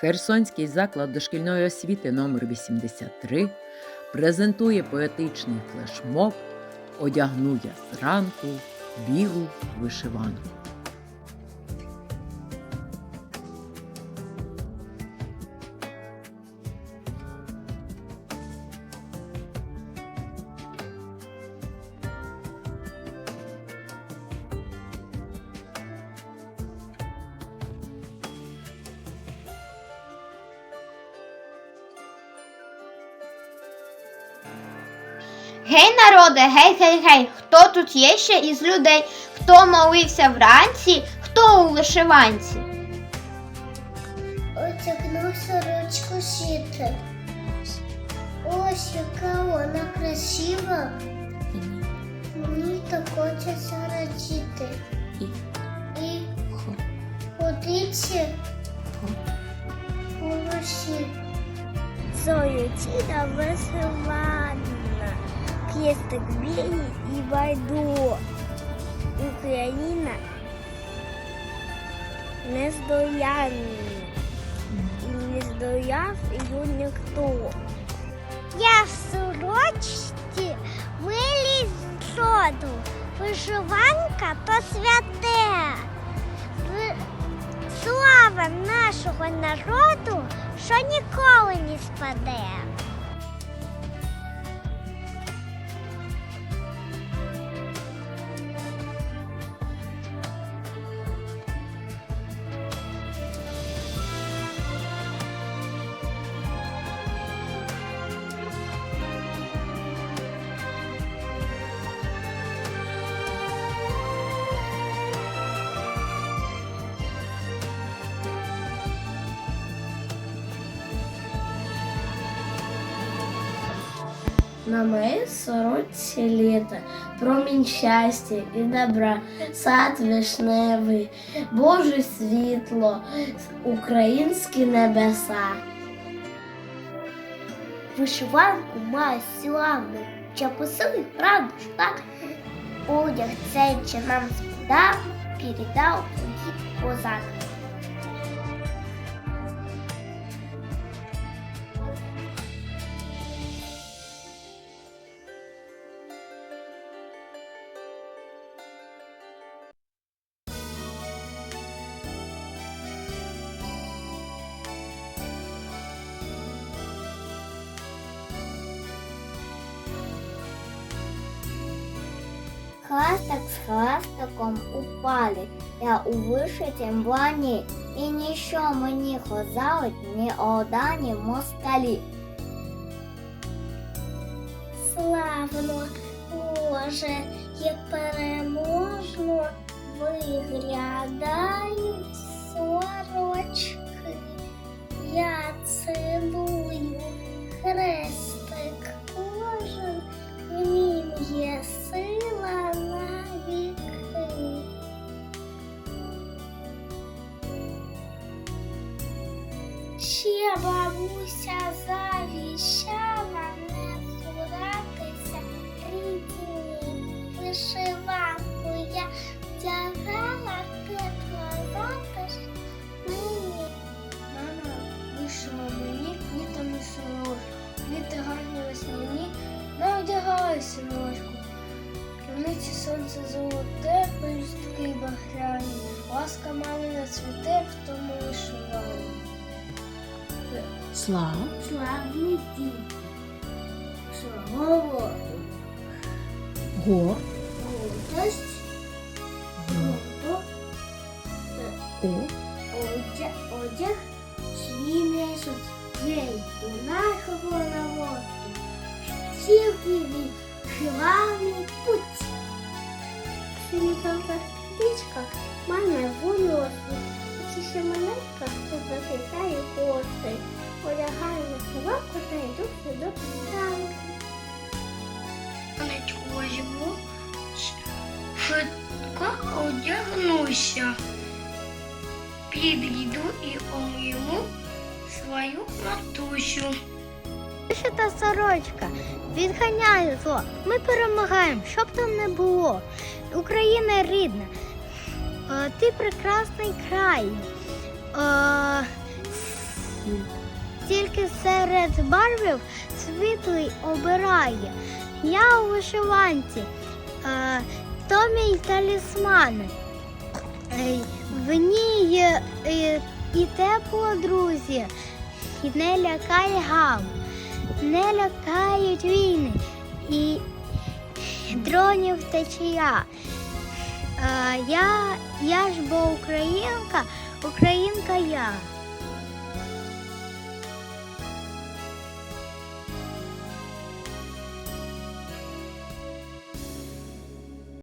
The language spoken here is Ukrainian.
Херсонський заклад дошкільної освіти номер 83 презентує поетичний флешмоб Одягну я зранку білу вишиванку. Гей, народе, гей, гей, гей, хто тут є ще із людей? Хто молився вранці, хто у вишиванці? Одягну сорочку сіти. Ось яка вона красива. Мені так хочеться радіти. І ходити у русі. Зоючина вишивана, хрестик білий і байду. Україна нездоянна. І не здояв її ніхто. Я в сорочці виліз з роду. Вишиванка то святе. Слава нашого народу, що ніколи не спаде. На моей сорочці літо, промінь щастя і добра, сад вишневий, Боже світло, українські небеса. Вишиванку маю славну, чапусовий правду шлак. Одяг цей чи нам сподав, передав дід козак. Хластик з хластиком упали, я у вишитім блані, і ніщо мені хозалить ні одані москалі. Славно, Боже, як переможно виглядають сорочки. Я цілую хрестик кожен, в нім є бабуся завіщала не цуратися рідні. Вишиванку я вдягала, ж мені. Мама вишила мені квітами сорочку. Квіти гарні весняні, не одягала сорочку. Криниці сонце золоте, пелюстки багряні. Ласка мамина цвіте, в тому вишиванні. Слава Славний дім. Свого Гор. Гордость, гордо, О. Одяг, одяг, свій місяць, день у нашого народу. Тільки він живавний путь. Синька птичка мене в ще то захитає коси. Одягаю на собаку та йду до пістанки. Візьму, швидко одягнуся. Підійду і ом'ємо свою матусю. Вишита сорочка, відганяє зло. Ми перемагаємо, щоб там не було. Україна рідна, ти прекрасний край. Е, Тільки серед барвів світлий обирає. Я у вишиванці, е, то мій талісман. В ній е, і тепло, друзі, і не лякає гам, не лякають війни і дронів течія. Я, я ж бо українка, українка я.